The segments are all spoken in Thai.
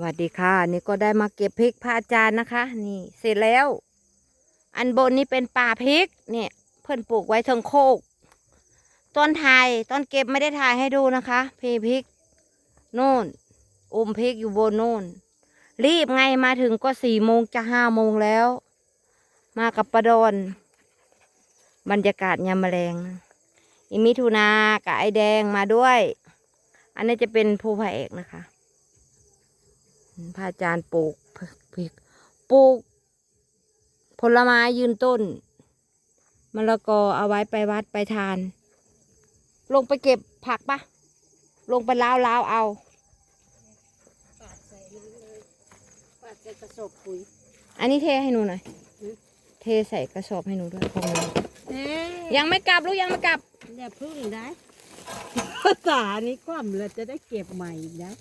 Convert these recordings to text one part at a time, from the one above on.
สวัสดีค่ะ นี่ก็ได้มาเก็บพริกพระอาจารย์นะคะ นี่เสร็จแล้ว อันบนนี่เป็นป่าพริกเนี่ยเพื่อนปลูกไว้ทิงโคกต้นถ่ายต้นเก็บไม่ได้ถ่ายให้ดูนะคะเพพริกโน่นอุ้มพริกอยู่บนโน่น รีบไงมาถึงก็สี่โมงจะห้าโมงแล้ว มากับประดอนบรรยากาศยามแมลงอิมิถุนากับไอแดงมาด้วย อันนี้จะเป็นผู้พระเอกนะคะ พระอาจารย์ปลูกพริกปลูก ผลไม้ยืนต้นมะละกอเอาไว้ไปวัดไปทาน ลงไปเก็บผักปะลงไปล้าวล้าวๆเอาปาดใส่นั้นเลยปาดใส่กระสอบปุ๋ยอันนี้เทให้หนูหน่อยอืมเทใส่กระสอบให้หนูด้วยของหนูเอ๊ะยังไม่กลับลูกยังไม่กลับอย่าพึ่งได้ภาษานี้คว่ำเลยจะได้เก็บใหม่อีกนะ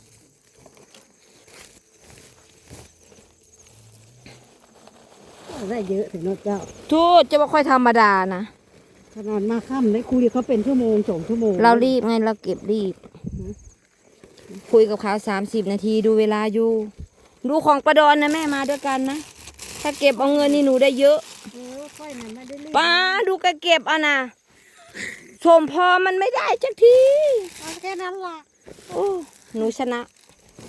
ได้เยอะถึงนกเจ้าทูตจะว่าค่อยธรรมดานะขนาดมาค่ำได้คุยกับเขาเป็นชั่วโมงสองชั่วโมงเรารีบไงเราเก็บรีบ คุยกับเขาสามสิบนาทีดูเวลาอยู่ ดูของประดอนนะแม่มาด้วยกันนะ ถ้าเก็บเอาเงินนี่หนูได้เยอะเออค่อยน่ะไม่ได้รีบป้าดูแกเก็บเอานะชมพอมันไม่ได้จักทีเอาแค่นั้นล่ะโอ้หนูชนะ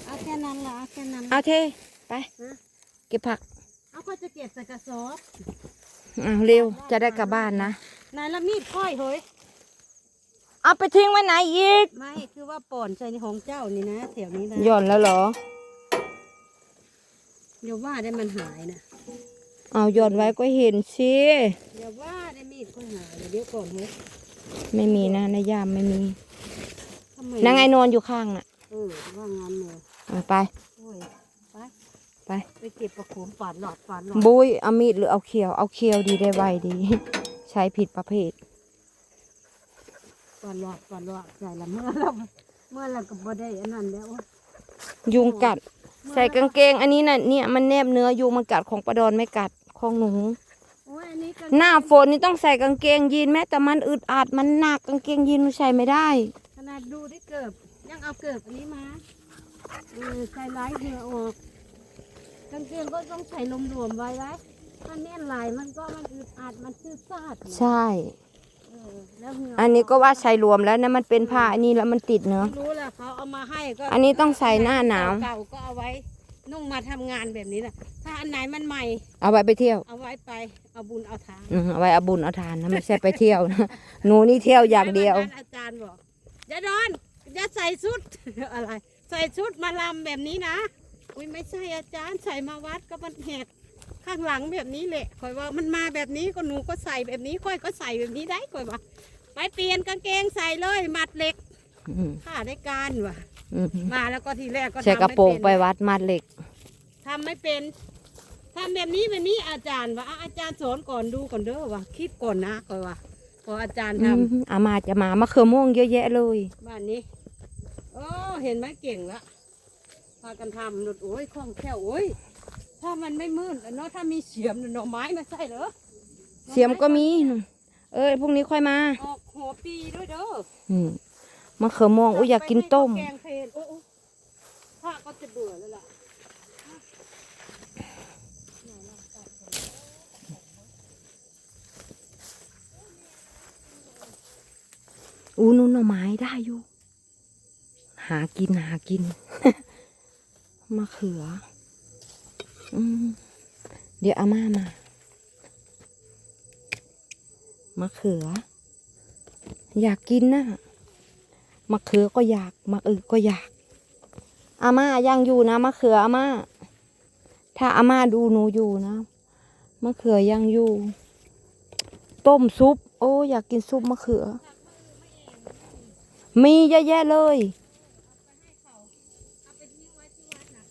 เอาแค่นั้นล่ะเอาแค่นั้นเอาเทไปฮะเก็บผัก เอาก็จะเก็บใส่กระสอบเอาเร็วจะได้กลับบ้านนะ นายละมีดค่อยเฮ้ยเอาไปทิ้งไว้ไหนอีกไม่คือว่าป่อนใส่ในของเจ้านี่นะแถวนี้นะหย่อนแล้วเหรอเดี๋ยวว่าได้มันหายนะเอาหย่อนไว้ก็เห็นสิเดี๋ยวว่าได้มีดก็หายเดี๋ยวก่อนเฮ้ยไม่มีนะในยามไม่มีทำไมนางไงนอนอยู่ข้างน่ะเออว่างานเลยเอาไปโอ้ย ไปไป ไปเก็บประโคมฝาดหลอดฝาดหลอดบุยเอามีดหรือเอาเขียว เอาเขียวดีได้ไวดี ใช้ผิดประเภทฝาดหลอดฝาดหลอดใส่ละเมื่อเราเมื่อเราก็บ่ได้อันนั้นแล้วยุงกัด ใส่กางเกง อันนี้น่ะเนี่ยมันแนบเนื้อยุงมันกัดของประดอนไม่กัดของหนูโอ้ยอันนี้ก็หน้าฝนนี่ต้องใส่กางเกงยีนแม้แต่มันอึดอัดมันหนักกางเกงยีนมันใส่ไม่ได้ ขนาดดูได้เกิบยังเอาเกิบอันนี้มาเออใส่ลายเหงื่อออก กางเกงก็ต้องใส่ลมๆไว้ไว้ถ้าแน่นลายมันก็มันอึดอัดมันซื่อซาดนะใช่ เออแล้วเหงื่อันนี้ก็ว่าใส่รวมแล้วนะมันเป็นผ้าอันนี้แล้วมันติดเนื้อะรู้แหละเขาเอามาให้ก็อันนี้ต้องใส่หน้าหนาว เก่าๆก็เอาไว้นุ่งมาทำงานแบบนี้แหละถ้าอันไหนมันใหม่ เอาไว้ไปเที่ยว เอาไว้ไปเอาบุญเอาทานอืมเอาไว้เอาบุญเอาทานนะไม่ใช่ไปเที่ยวนะหนูนี่เที่ยวอย่างเดียววันนั้นอาจารย์บอกอย่าดอนอย่าใส่ชุด อะไร ใส่ชุดมาลำแบบนี้นะ อุ้ยไม่ใช่อาจารย์ใส่มาวัดก็มันแหกข้างหลังแบบนี้แหละคอยว่ามันมาแบบนี้ก็หนูก็ใส่แบบนี้ค่อยก็ใส่แบบนี้ได้คอยว่าไปเปลี่ยนกางเกงใส่เลยมัดเหล็กอืมข้าได้การว่ะ อืมมาแล้วก็ทีแรกก็ใส่ทำกระม่โปรงเนไปวัดมัดเหล็ก ทำไม่เป็นทำแบบนี้แบบนี้อาจารย์ว่าอะอาจารย์สอนก่อนดูก่อนเด้อว่าคิดก่อนนะก่อนว่าพออาจารย์ทอืมอามาจะมามะเขือม่วงเยอะแยะเลยำบ้านนี้ โอ้ เห็นไหมเก่งละ พากันทำหนุดโอ้ยคล่องแคล่วโอ้ย ถ้ามันไม่มืดอะเนาะถ้ามีเสียมน่ะหน่อไม้มาใช่เหรอเสียมก็มี เอ้ยพรุ่งนี้ค่อยมาออกหัวปีด้วยเด้ออืมมะเขือม่วงอุ้ยอยากกินต้ม แกงเพลนโอ้โอ้พระก็จะเบื่อแล้วล่ะอู้นู่นหน่อไม้ได้อยู่ หากินหากิน มะเขือ อืม เดี๋ยวอาม่ามา มะเขือ อยากกินนะมะเขือก็อยาก มะอึกก็อยาก อาม่ายังอยู่นะมะเขืออาม่า ถ้าอาม่าดูหนูอยู่นะ มะเขือยังอยู่ ต้มซุป โอ้ อยากกินซุปมะเขือ มีเยอะแยะเลย เอาไปทิ้งไว้ที่วัดนะ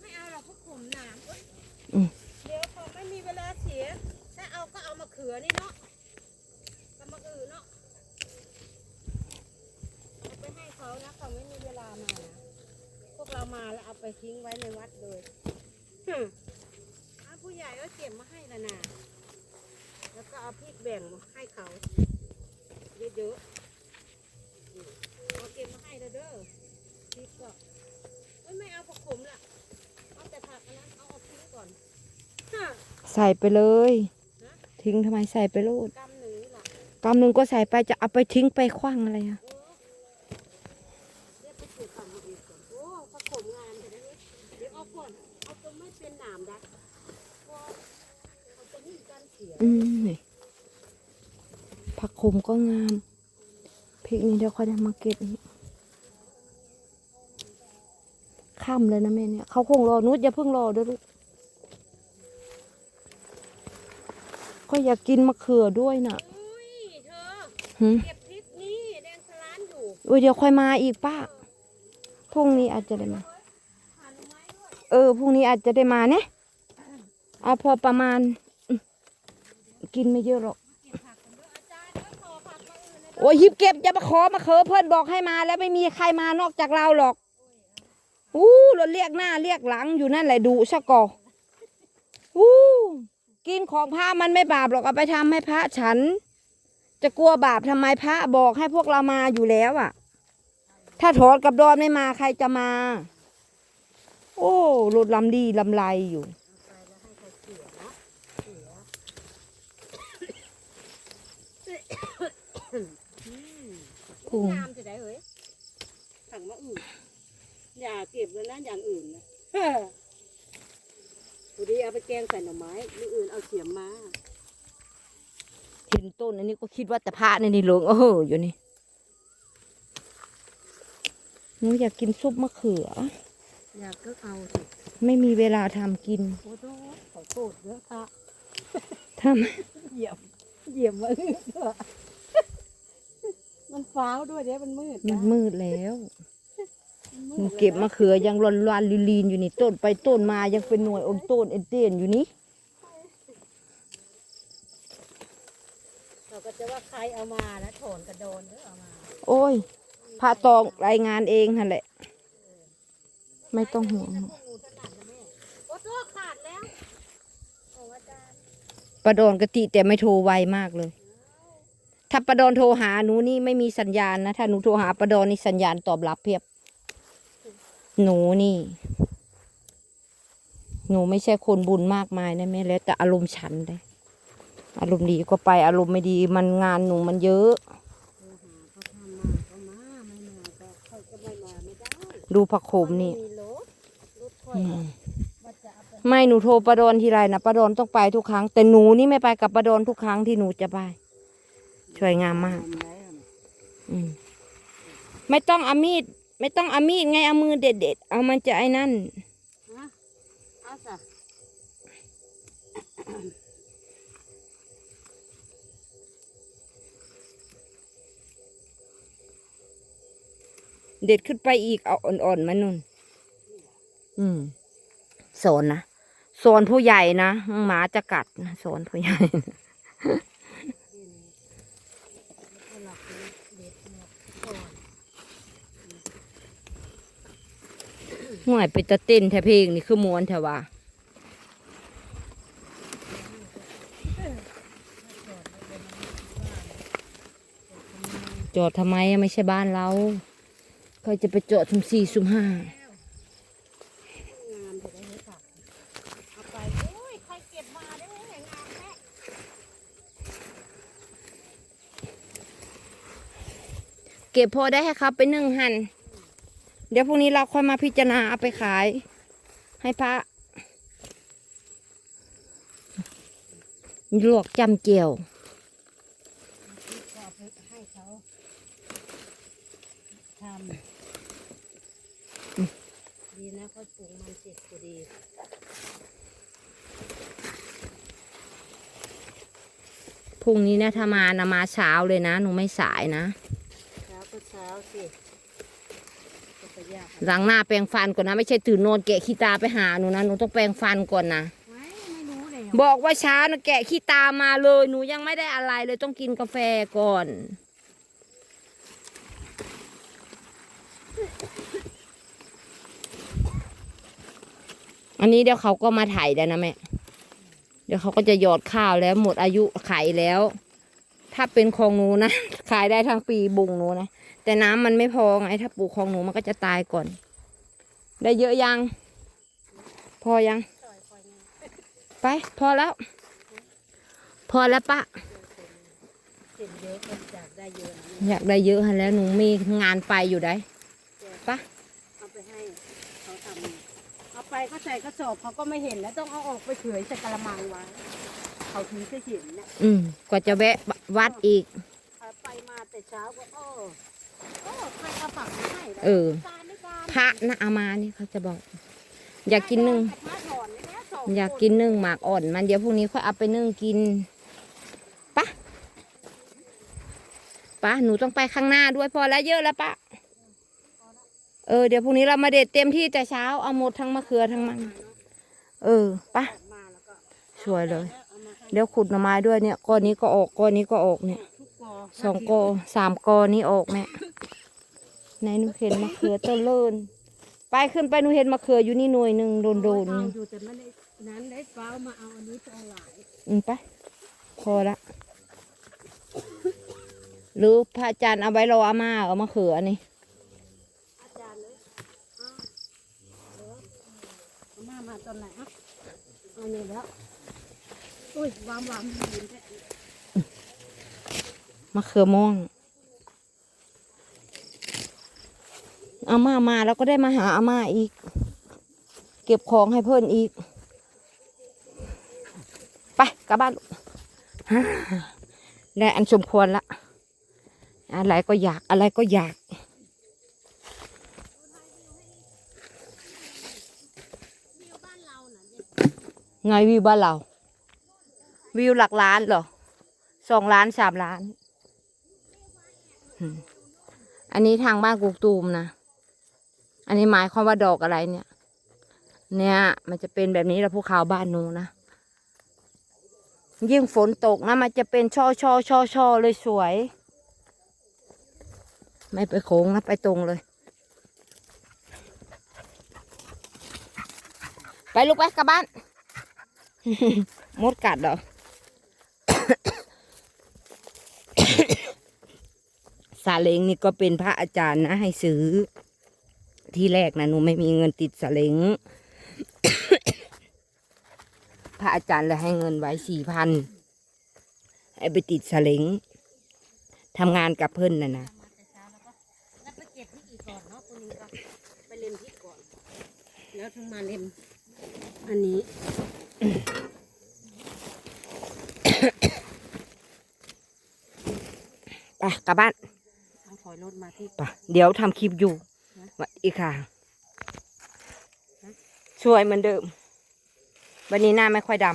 ไม่เอาหรอกพวกขมหนามเอ้ย อืม เดี๋ยวพอไม่มีเวลาเสีย ถ้าเอาก็เอามาเขือนี่เนาะกับมะอือเนาะเอาไปให้เขานะเขาไม่มีเวลามานะพวกเรามาแล้วเอาไปทิ้งไว้ในวัดเลยฮึ่มเอาผู้ใหญ่ก็เก็บมาให้ละนะแล้วก็เอาพริกแบ่งให้เขาเยอะๆ เอาเก็บมาให้เด้อเด้อพริกก็ ส่ไปเลย ทิ้งทำไมใส่ไปโลดกำหนึ่งนี่ล่ะกำหนึ่งก็ใส่ไปจะเอาไปทิ้งไปคว้างอะไรอะเรียกไปปลูกฝั่งมาอีกก่อนโอ้ผักขมงามจะได้เว้ยเดี๋ยวเอาก่อนเอาตัวไม่เป็นหนามดักพอเอาตัวนี้กันเสียอืมนี่ผักขมก็งามพริกนี่เดี๋ยวเขาจะมาเก็บอีกค่ำเลยนะแม่เนี่ยเขาคงรอนุชอย่าเพิ่งรอเด้วยลูก ก็อยากกินมะเขือด้วยน่ะอุ้ยเธอหืมเก็บพริกนี่แดงสลานอยู่อุ้ยเดี๋ยวค่อยมาอีกป้าพรุ่งนี้อาจจะได้มาหาหน่อไม้ด้วยเออพรุ่งนี้อาจจะได้มาเนี่ยเอาพอประมาณอืมกินไม่เยอะหรอกเก็บผักกันด้วยอาจารย์แล้วขอผักมาอื่นนะโอ้ยหยิบเก็บอย่ามาขอมาเขอเพื่อนบอกให้มาแล้วไม่มีใครมานอกจากเราหรอกอู้เราเรียกหน้าเรียกหลังอยู่นั่นแหละดุชะกออู้ กินของพระมันไม่บาปหรอกเอาไปทำให้พระฉัน จะกลัวบาปทำไมพระบอกให้พวกเรามาอยู่แล้วอะ ถ้าถอนกับดอนไม่มาใครจะมา โอ้รถลำดีลำไรอยู่ไปแล้วให้เขาเสียนะเสียอืมพุงงามจะได้เอ้ยถังมะอื่นอย่าเก็บแล้วนะอย่างอื่นนะ พอดีเอาไปแกงใส่หน่อไม้หรืออื่นเอาเสียมมา เห็นต้นอันนี้ก็คิดว่าแต่พระในนี่เหลืองเอออยู่นี่หนูอยากกินซุปมะเขือ อยากก็เอาสิไม่มีเวลาทำกินโอ้โหขอโทษเยอะค่ะทเหยียบเหยียบมืดด้วยมันฟ้าวด้วยเดี๋ยวมันมืดำมันนะมืดแล้ว มันหนูมืดเก็บมะเขือยังรอนรานลีนๆอยู่นี่ต้นไปต้นมายังเป็นหน่วยอมต้นเอ็นเต้นอยู่นี่เราก็จะว่าใครเอามานะโถนกระโดนหรือเอามา โอ้ยพระตองรายงานเองนั่นแหละ ไม่ต้องห่วงพวกงูถนัดนะแม่โอ้โหขาดแล้วโอ้อาจารย์ประดอนกติแต่ไม่โทรไวมากเลย ถ้าประดอนโทรหาหนูนี่ไม่มีสัญญาณนะ ถ้าหนูโทรหาประดอนนี่สัญญาณตอบรับเพียบ หนูนี่ หนูไม่ใช่คนบุญมากมายนะแม่แล้วแต่อารมณ์ฉันเลย อารมณ์ดีก็ไปอารมณ์ไม่ดีมันงานหนูมันเยอะ ดูผักโขมนี่ไม่หนูโทรประดอนทีไรนะประดอนต้องไปทุกครั้ง แต่หนูนี่ไม่ไปกับประดอนทุกครั้งที่หนูจะไปช่วยงามมาก อืมไม่ต้องเอามีด ไม่ต้องเอามีดไงเอามือเด็ดเด็ดๆเอามันจะไอ้นั่นฮะเอาสะเด็ดขึ้นไปอีกเอาอ่อนๆมานุ่น อืมสอนนะสอนผู้ใหญ่นะหมาจะกัดนะสอนผู้ใหญ่นะ เอาหลักเลยเด็ดหมดก่อน ห่วยไปตะเต้นแทเพลงนี่คือมวนแทว่าจอดทำไมไม่ใช่บ้านเราเขาจะไปจอดทุ่มสี่สุมห้างามห้าเก็บมาได้ไหมงามแท้เก็บพอได้ให้เขาไปนึ่งหัน เดี๋ยวพรุ่งนี้เราค่อยมาพิจารณาเอาไปขาย ให้พระลวกจำเจียวก็เอาไปให้เขาทำดีนะเขาปลูกมันเสร็จพอดีพรุ่งนี้นะถ้ามานะมาเช้าเลยนะ หนูไม่สายนะ เช้าก็เช้าสิ ก็ไปยากหลังหน้าแปรงฟันก่อนนะ ไม่ใช่ตื่นนอนแกะขี้ตาไปหาหนูนะหนูต้องแปรงฟันก่อนนะไม่ไม่รู้เลยบอกว่าเช้านะแกะขี้ตามาเลย หนูยังไม่ได้อะไรเลยต้องกินกาแฟก่อนอันนี้เดี๋ยวเขาก็มาไถ่แล้วนะแม่ เดี๋ยวเขาก็จะหยอดข้าวแล้วหมดอายุไขแล้ว ถ้าเป็นของหนูนะ ขายได้ทั้งปีบุงหนูนะ แต่น้ำมันไม่พอไงถ้าปลูกของหนูมันก็จะตายก่อน ได้เยอะยัง พอยังซอยคอยไงไป พอแล้ว พอแล้วปะเห็นเยอะคนอยากได้เยอะนะอยากได้เยอะฮะแล้วหนูมีงานไปอยู่ได้ปะเอาไปให้เขาทำเอาไปก็ใส่กระสอบเขาก็ไม่เห็นแล้วต้องเอาออกไปเฉยใส่กระมังไว้เขาถึงจะเห็นเนี่ยอืมกว่าจะแวะวัดอีกเอาไปมาแต่เช้าก็โอ้โอ้ใคร เอาฝักมาให้แล้วเออการไม่การพระนะเอามานี่เขาจะบอก อยากกินนึ่งพระถอนเลยนะสองอยากคกินนึ่งหมากอ่อน มันเดี๋ยวพรุ่งนี้ค่อยเอาไปนึ่งกินปะปะหนูต้องไปข้างหน้าด้วยพอแล้วเยอะแล้วปะเออเดี๋ยวพรุ่งนี้เรามาเด็ดเต็มที่แต่เช้าเอาหมดทั้งมะเขือทั้งมัน เออปะมาแล้วก็สวยเลยเอามาให้เดี๋ยวขุดหน่อไม้ด้วยเนี่ยก้อนนี้ก็ออกก้อนนี้ก็ออกเนี่ยทุกกอ สองกอสามกอนี้ออกเนี่ยไหนหนูเห็นมะเขือเต้นเลินไปขึ้นไปหนูเห็นมะเขืออยู่นี่หน่วยหนึ่งโดนโดนเอาอยู่แต่ไม่ได้นั้นได้ฟ้ามาเอาอันนี้จะเอาหลายอืมไปพอละหรือพระอาจารย์เอาไว้รออาม่าเอามะเขือนี่อาจารย์เลยเอาเดี๋ยวเอามามาตอนไหนอะเอาเนี่ยแล้วอุ้ยวามวามยืนแท้ มะเขือม่วงอาม่ามาแล้วก็ได้มาหาอาม่าอีก เก็บของให้เพื่อนอีก ไปกลับบ้านได้อันสมควรละอะไรก็อยากอะไรก็อยากไงวิวบ้านเรา วิวหลักล้านเหรอสองล้านสามล้าน อันนี้ทางบ้านกุกตูมนะ อันนี้หมายความว่าดอกอะไรเนี่ย เนี่ย มันจะเป็นแบบนี้แล้วภูเขาบ้านนูนะ ยิ่งฝนตกนะ มันจะเป็นช่อช่อช่อช่อเลยสวย ไม่ไปโค้งนะ ไปตรงเลย ไปลูกไปกลับบ้าน มดกัดเหรอ ซา เล้งนี่ก็เป็นพระอาจารย์นะให้ซื้อ ที่แรกนะหนูไม่มีเงินติดซาเล้งพระอาจารย์เลยให้เงินไว้สี่พันให้ไปติดซาเล้งทำงานกับเพื่อนนะนะมาแต่เช้าแล้วก็แล้วไปเก็บที่อีกก่อนเนาะตัวนี้ก็ไปเล็มที่ก่อน แล้วถึงมาเล็มอันนี้ไปกลับบ้านเอา ถอยรถมาที่ ไปเดี๋ยวทำคลิปอยู่ว่าอีกค่ะ สวยเหมือนเดิม วันนี้หน้าไม่ค่อยด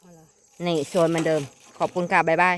เอาเหรอำนี่สวยเหมือนเดิม ขอบคุณค่ะ บ๊ายบาย